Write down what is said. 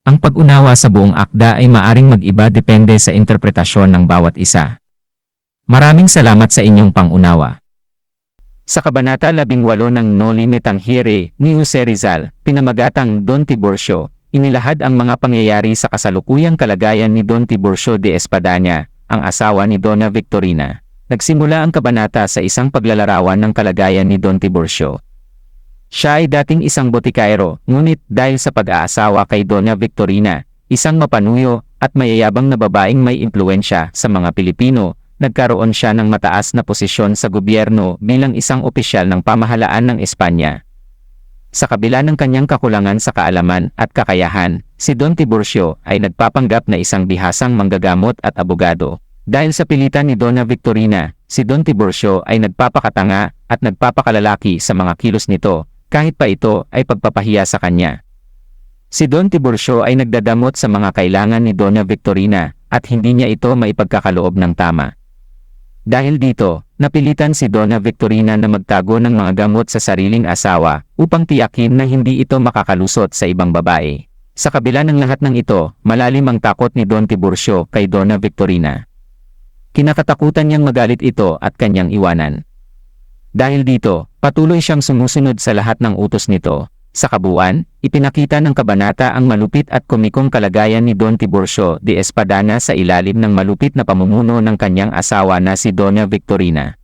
Ang pag-unawa sa buong akda ay maaring mag-iba depende sa interpretasyon ng bawat isa. Maraming salamat sa inyong pangunawa. Sa Kabanata 18 ng Noli Me Tangere ni Jose Rizal, pinamagatang Don Tiburcio, inilahad ang mga pangyayari sa kasalukuyang kalagayan ni Don Tiburcio de Espadanya, ang asawa ni Dona Victorina. Nagsimula ang kabanata sa isang paglalarawan ng kalagayan ni Don Tiburcio. Siya ay dating isang botikaero, ngunit dahil sa pag-aasawa kay Dona Victorina, isang mapanuyo at mayayabang na babaeng may impluensya sa mga Pilipino, nagkaroon siya ng mataas na posisyon sa gobyerno bilang isang opisyal ng pamahalaan ng Espanya. Sa kabila ng kanyang kakulangan sa kaalaman at kakayahan, si Don Tiburcio ay nagpapanggap na isang bihasang manggagamot at abogado. Dahil sa pilitan ni Dona Victorina, si Don Tiburcio ay nagpapakatanga at nagpapakalalaki sa mga kilos nito, kahit pa ito ay pagpapahiya sa kanya. Si Don Tiburcio ay nagdadamot sa mga kailangan ni Dona Victorina at hindi niya ito maipagkakaloob ng tama. Dahil dito, napilitan si Dona Victorina na magtago ng mga gamot sa sariling asawa upang tiyakin na hindi ito makakalusot sa ibang babae. Sa kabila ng lahat ng ito, malalim ang takot ni Don Tiburcio kay Dona Victorina. Kinakatakutan niyang magalit ito at kanyang iwanan. Dahil dito, patuloy siyang sumusunod sa lahat ng utos nito. Sa kabuuan, ipinakita ng kabanata ang malupit at komikong kalagayan ni Don Tiburcio de Espadana sa ilalim ng malupit na pamumuno ng kanyang asawa na si Dona Victorina.